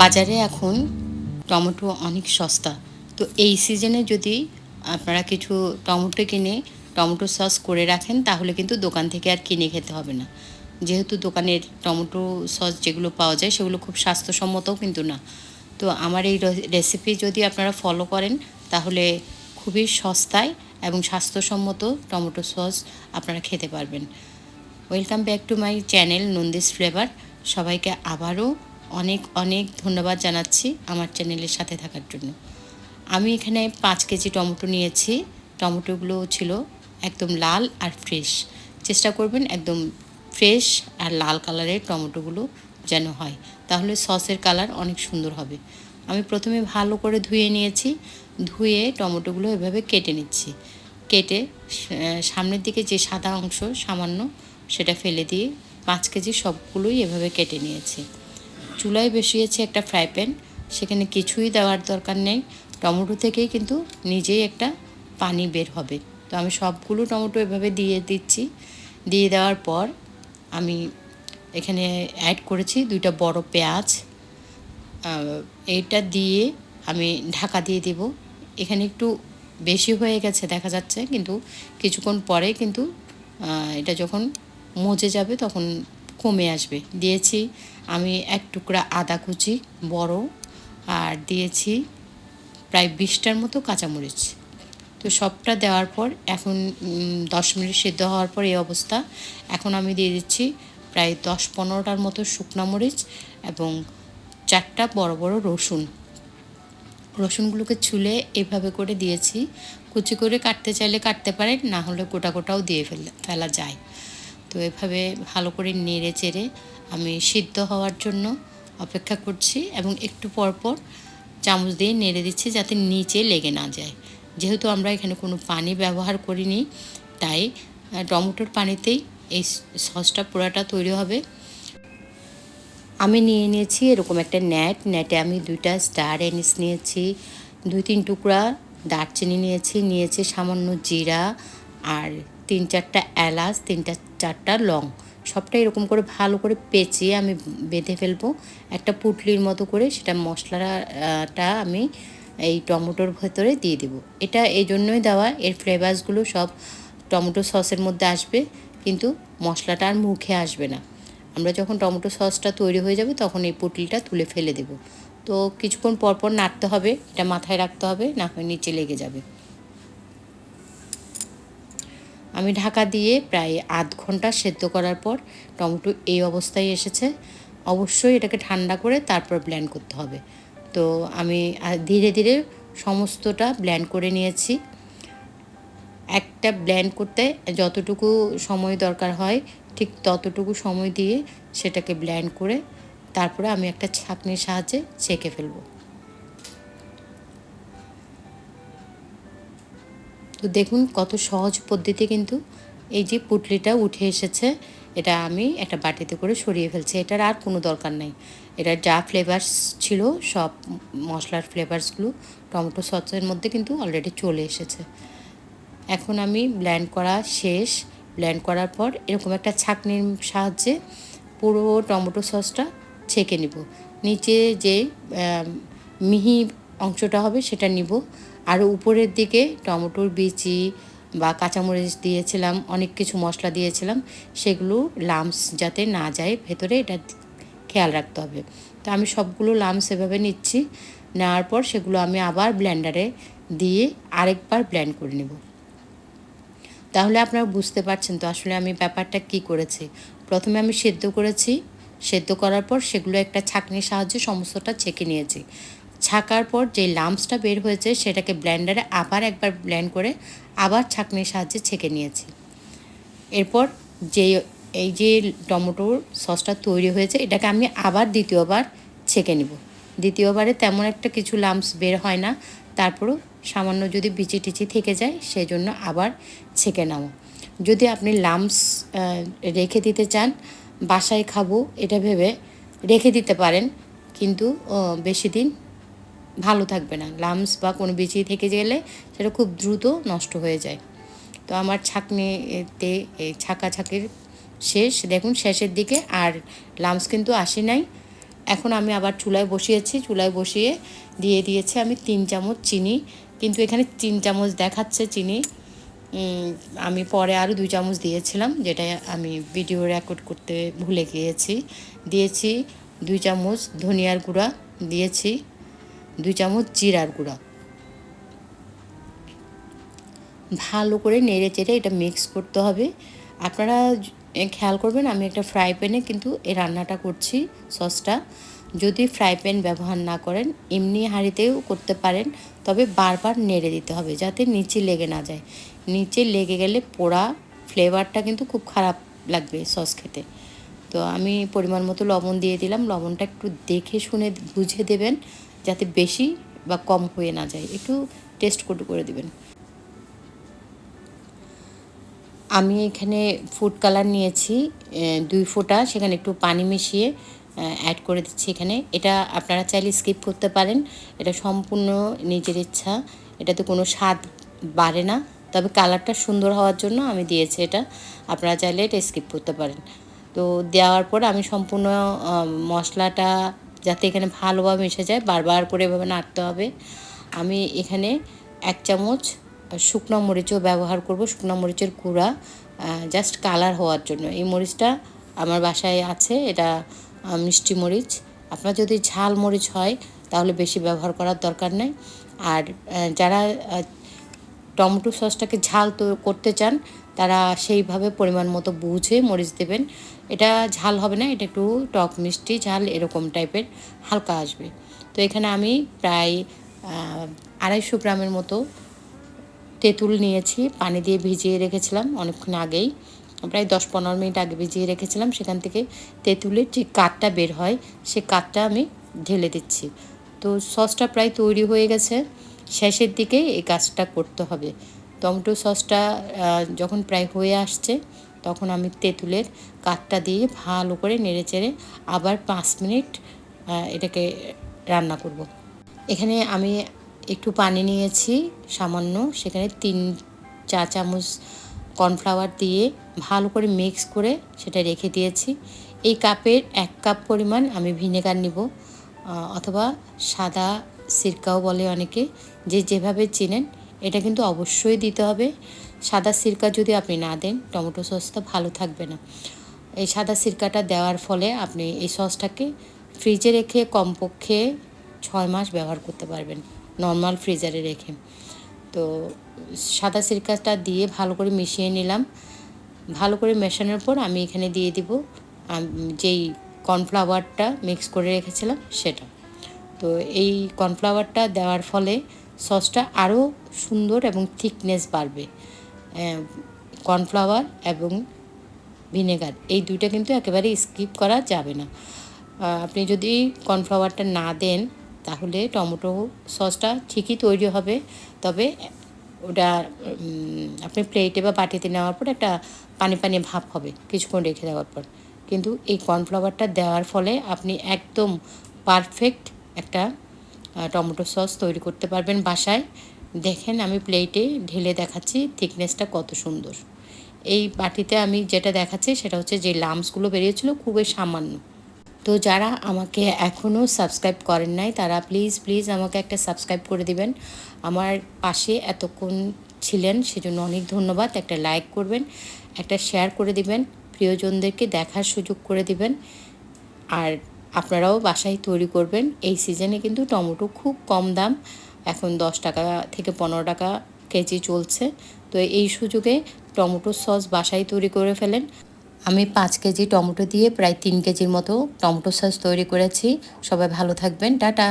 বাজারে এখন টমেটো অনেক সস্তা। তো এই সিজনে যদি আপনারা কিছু টমেটো কিনে টমেটো সস করে রাখেন, তাহলে কিন্তু দোকান থেকে আর কিনে খেতে হবে না। যেহেতু দোকানের টমেটো সস যেগুলো পাওয়া যায়, সেগুলো খুব স্বাস্থ্যসম্মতও কিন্তু না। তো আমার এই রেসিপি যদি আপনারা ফলো করেন, তাহলে খুবই সস্তায় এবং স্বাস্থ্যসম্মত টমেটো সস আপনারা খেতে পারবেন। Welcome back to my channel Nandi's flavour সবাইকে আবারও অনেক অনেক ধন্যবাদ জানাচ্ছি আমার চ্যানেলের সাথে থাকার জন্য। আমি এখানে পাঁচ কেজি টমেটো নিয়েছি। টমেটোগুলো ছিল একদম লাল আর ফ্রেশ। চেষ্টা করবেন একদম ফ্রেশ আর লাল কালারের টমেটোগুলো যেন হয়। তাহলে সসের কালার অনেক সুন্দর হবে। আমি প্রথমে ভালো করে ধুয়ে নিয়েছি। ধুয়ে টমেটোগুলো এভাবে কেটে নিচ্ছি। কেটে সামনের দিকে যে সাদা অংশ সামান্য সেটা ফেলে দিয়ে পাঁচ কেজি সবগুলোই এভাবে কেটে নিয়েছি। চুলায় বসিয়েছি একটা ফ্রাই প্যান। সেখানে কিছুই দেওয়ার দরকার নেই। টমেটো থেকেই কিন্তু নিজেই একটা পানি বের হবে। তো আমি সবগুলো টমেটো এভাবে দিয়ে দিচ্ছি। দিয়ে দেওয়ার পর আমি এখানে অ্যাড করেছি দুইটা বড় পেঁয়াজ। এইটা দিয়ে আমি ঢাকা দিয়ে দেব। এখানে একটু বেশি হয়ে গেছে দেখা যাচ্ছে। কিন্তু কিছুক্ষণ পরে কিন্তু এটা যখন মজে যাবে তখন কমে আসবে। দিয়েছি আমি এক টুকরা আদা কুচি বড় আর দিয়েছি প্রায় বিশটার মতো কাঁচামরিচ। তো সবটা দেওয়ার পর এখন দশ মিনিট সিদ্ধ হওয়ার পর এই অবস্থা। এখন আমি দিয়ে দিচ্ছি প্রায় দশ পনেরোটার মতো শুকনা মরিচ এবং চারটা বড় বড় রসুন। রসুনগুলোকে ছুলে এভাবে করে দিয়েছি। কুচি করে কাটতে চাইলে কাটতে পারেন, না হলে গোটা গোটাও দিয়ে ফেলে, ফেলা যায়। তো এভাবে ভালো করে নেড়ে চেড়ে আমি সিদ্ধ হওয়ার জন্য অপেক্ষা করছি এবং একটু পর পর চামচ দিয়ে নেড়ে দিচ্ছি যাতে নিচে লেগে না যায়। যেহেতু আমরা এখানে কোনো পানি ব্যবহার করিনি, তাই টমেটোর পানিতেই এই সসটা পুরাটা তৈরি হবে। আমি নিয়ে নিয়েছি এরকম একটা নেট নেটে আমি দুইটা স্টার এনিস নিয়েছি, দুই তিন টুকরা দারচিনি নিয়েছি নিয়েছি সামান্য জিরা আর তিন চারটা এলাচ তিনটা চারটা লং। সবটা এরকম করে ভালো করে পেঁচিয়ে আমি বেঁধে ফেলব। একটা পুটলির মতো করে সেটা মশলাটা আমি এই টমেটোর ভেতরে দিয়ে দেবো। এটা এই জন্যই দেওয়া, এর ফ্লেভার্সগুলো সব টমেটো সসের মধ্যে আসবে, কিন্তু মশলাটা আর মুখে আসবে না। আমরা যখন টমেটো সসটা তৈরি হয়ে যাবে তখন এই পুটলিটা তুলে ফেলে দেব। তো কিছুক্ষণ পরপর নাড়তে হবে, এটা মাথায় রাখতে হবে, না হয় নিচে লেগে যাবে। আমি ঢাকা দিয়ে প্রায় আধ ঘণ্টা সেদ্ধ করার পর টমেটো এই অবস্থায় এসেছে। অবশ্যই এটাকে ঠান্ডা করে তারপর ব্ল্যান্ড করতে হবে। তো আমি ধীরে ধীরে সমস্তটা ব্ল্যান্ড করে নিয়েছি। একটা ব্ল্যান্ড করতে যতটুকু সময় দরকার হয়, ঠিক ততটুকু সময় দিয়ে সেটাকে ব্ল্যান্ড করে তারপরে আমি একটা ছাঁকনির সাহায্যে ছেঁকে ফেলব। তো দেখুন কত সহজ পদ্ধতি কিন্তু এই যে পুটলিটা উঠে এসেছে, এটা আমি একটা বাটিতে করে সরিয়ে ফেলছি। এটার আর কোনো দরকার নেই। এটার যা ফ্লেভার্স ছিল সব মশলার ফ্লেভার্সগুলো টমেটো সসের মধ্যে কিন্তু অলরেডি চলে এসেছে। এখন আমি ব্ল্যান্ড করা শেষ। ব্ল্যান্ড করার পর এরকম একটা ছাঁকনির সাহায্যে পুরো টমেটো সসটা ছেঁকে নিব। নিচে যে মিহি অংশটা হবে সেটা নিব। আর উপরের দিকে টমেটোর বিচি বা কাঁচামরিচ দিয়েছিলাম, অনেক কিছু মশলা দিয়েছিলাম, সেগুলো লামস যাতে না যায়, ভেতরে এটা খেয়াল রাখতে হবে। তো আমি সবগুলো লামস এভাবে নিচ্ছি, নেওয়ার পর সেগুলো আমি আবার ব্ল্যান্ডারে দিয়ে আরেকবার ব্ল্যান্ড করে নেব। তাহলে আপনারা বুঝতে পারছেন তো আসলে আমি ব্যাপারটা কি করেছি। প্রথমে আমি সেদ্ধ করেছি, সেদ্ধ করার পর সেগুলো একটা ছাঁকনির সাহায্যে সমস্তটা ছেঁকে নিয়েছি। ছাকার পর যে লাম্পসটা বের হয়েছে সেটাকে ব্ল্যান্ডারে আবার একবার ব্ল্যান্ড করে আবার ছাঁকনির সাহায্যে ছেঁকে নিয়েছি। এরপর যে এই যে টমেটোর সসটা তৈরি হয়েছে, এটাকে আমি আবার দ্বিতীয়বার ছেঁকে নিব। দ্বিতীয়বারে তেমন একটা কিছু লাম্পস বের হয় না, তারপরও সামান্য যদি বিচি টিচি থেকে যায় সেই জন্য আবার ছেঁকে নেওয়া যদি আপনি লাম্পস রেখে দিতে চান, বাসায় খাব, এটা ভেবে রেখে দিতে পারেন, কিন্তু বেশি দিন ভালো থাকবে না। লামস বা কোনো বিচি থেকে গেলে সেটা খুব দ্রুত নষ্ট হয়ে যায়। তো আমার ছাকনিতে এই ছাকা ছাকির শেষ। দেখুন, শেষের দিকে আর লামস কিন্তু আসে নাই। এখন আমি আবার চুলায় বসিয়েছি। চুলায় বসিয়ে দিয়ে দিয়েছি আমি তিন চামচ চিনি। কিন্তু এখানে তিন চামচ দেখাচ্ছে চিনি। আমি পরে আরও দুই চামচ দিয়েছিলাম যেটা আমি ভিডিও রেকর্ড করতে ভুলে গিয়েছি। দিয়েছি দুই চামচ ধনিয়ার গুঁড়া, দিয়েছি দুই চামচ জিরার গুঁড়া। ভালো করে নেড়ে চেড়ে এটা মিক্স করতে হবে। আপনারা খেয়াল করবেন, আমি একটা ফ্রাই প্যানে কিন্তু এই রান্নাটা করছি সসটা যদি ফ্রাই প্যান ব্যবহার না করেন, এমনি হাঁড়িতেও করতে পারেন, তবে বারবার নেড়ে দিতে হবে যাতে নিচে লেগে না যায়। নিচে লেগে গেলে পোড়া ফ্লেভারটা কিন্তু খুব খারাপ লাগবে সস খেতে। তো আমি পরিমাণ মতো লবণ দিয়ে দিলাম, লবণটা একটু দেখে শুনে বুঝে দেবেন। যাতে বেশি বা কম হয়ে না যায়, একটু টেস্ট করে করে দেবেন। আমি এখানে ফুড কালার নিয়েছি দুই ফোঁটা, সেখানে একটু পানি মিশিয়ে অ্যাড করে দিচ্ছি এখানে। এটা আপনারা চাইলে স্কিপ করতে পারেন, এটা সম্পূর্ণ নিজের ইচ্ছা। এটাতে কোনো স্বাদ বাড়ে না, তবে কালারটা সুন্দর হওয়ার জন্য আমি দিয়েছি এটা। আপনারা চাইলে এটা স্কিপ করতে পারেন। তো দেওয়ার পর আমি সম্পূর্ণ মশলাটা এখানে ভালোভাবে মিশে যায়, বারবার করে এভাবে নাড়তে হবে। আমি এখানে এক চামচ শুকনো মরিচও ব্যবহার করব, শুকনো মরিচের গুঁড়া জাস্ট কালার হওয়ার জন্য। এই মরিচটা আমার বাসায় আছে, এটা মিষ্টি মরিচ। আপনার যদি ঝাল মরিচ হয়, তাহলে বেশি ব্যবহার করার দরকার নেই। আর যারা টমেটো সসটাকে ঝাল তো করতে চান, তারা সেইভাবে পরিমাণ মতো বুঝে মরিচ দেবেন। এটা ঝাল হবে না, এটা একটু টক মিষ্টি ঝাল এরকম টাইপের, হালকা আসবে। তো এখানে আমি প্রায় আড়াইশো গ্রামের মতো তেঁতুল নিয়েছি, পানি দিয়ে ভিজিয়ে রেখেছিলাম অনেকক্ষণ আগেই। প্রায় দশ পনেরো মিনিট আগে ভিজিয়ে রেখেছিলাম, সেখান থেকে তেঁতুলের যে কাঠটা বের হয়, সে কাঠটা আমি ঢেলে দিচ্ছি। তো সসটা প্রায় তৈরি হয়ে গেছে, শেষের দিকে এই কাজটা করতে হবে। টমেটো সসটা যখন প্রায় হয়ে আসছে তখন আমি তেঁতুলের কাঠটা দিয়ে ভালো করে নেড়ে চেড়ে আবার পাঁচ মিনিট এটাকে রান্না করব। এখানে আমি একটু পানি নিয়েছি সামান্য, সেখানে তিন চা চামচ কর্নফ্লাওয়ার দিয়ে ভালো করে মিক্স করে সেটা রেখে দিয়েছি এই কাপের এক কাপ পরিমাণ আমি ভিনেগার নিব অথবা সাদা সিরকাও বলে অনেকে, যে যেভাবে চেনেন এটা কিন্তু অবশ্যই দিতে হবে। সাদা সিরকা যদি আপনি না দেন, টমেটো সসটা ভালো থাকবে না। এই সাদা সিরকাটা দেওয়ার ফলে আপনি এই সসটাকে ফ্রিজে রেখে কমপক্ষে ছয় মাস ব্যবহার করতে পারবেন, নর্মাল ফ্রিজারে রেখে। তো সাদা সিরকাটা দিয়ে ভালো করে মিশিয়ে নিলাম। ভালো করে মেশানোর পর আমি এখানে দিয়ে দিব যেই কর্নফ্লাওয়ারটা মিক্স করে রেখেছিলাম সেটা। তো এই কর্নফ্লাওয়ারটা দেওয়ার ফলে সসটা আরও সুন্দর এবং থিকনেস বাড়বে। কর্নফ্লাওয়ার এবং ভিনেগার, এই দুইটা কিন্তু একেবারে স্কিপ করা যাবে না। আপনি যদি কর্নফ্লাওয়ারটা না দেন, তাহলে টমেটো সসটা ঠিকই তৈরি হবে। তবে ওটা আপনি প্লেটে বা বাটিতে নেওয়ার পর একটা পানি পানি ভাব হবে, কিছুক্ষণ রেখে দেওয়ার পর। কিন্তু এই কর্নফ্লাওয়ারটা দেওয়ার ফলে আপনি একদম পারফেক্ট একটা টমেটো সস তৈরি করতে পারবেন বাসায়। দেখেন আমি প্লেটে ঢেলে দেখাচ্ছি থিকনেসটা কত সুন্দর। এই বাটিতে আমি যেটা দেখাচ্ছি সেটা হচ্ছে যে লামসগুলো বেরিয়েছিল, খুবই সামান্য। তো যারা আমাকে এখনও সাবস্ক্রাইব করেন নাই, তারা প্লিজ প্লিজ আমাকে একটা সাবস্ক্রাইব করে দিবেন। আমার পাশে এতক্ষণ ছিলেন, সেজন্য অনেক ধন্যবাদ। একটা লাইক করবেন, একটা শেয়ার করে দিবেন, প্রিয়জনদেরকে দেখার সুযোগ করে দিবেন। আর আপনারাও বাসায় তৈরি করবেন। এই সিজনে কিন্তু টমেটো খুব কম দাম। এখন দশ টাকা থেকে পনেরো টাকা কেজি চলছে। তো এই সুযোগে টমেটো সস বাসায় তৈরি করে ফেলেন। আমি পাঁচ কেজি টমেটো দিয়ে প্রায় তিন কেজির মতো টমেটো সস তৈরি করেছি। সবাই ভালো থাকবেন। টাটা!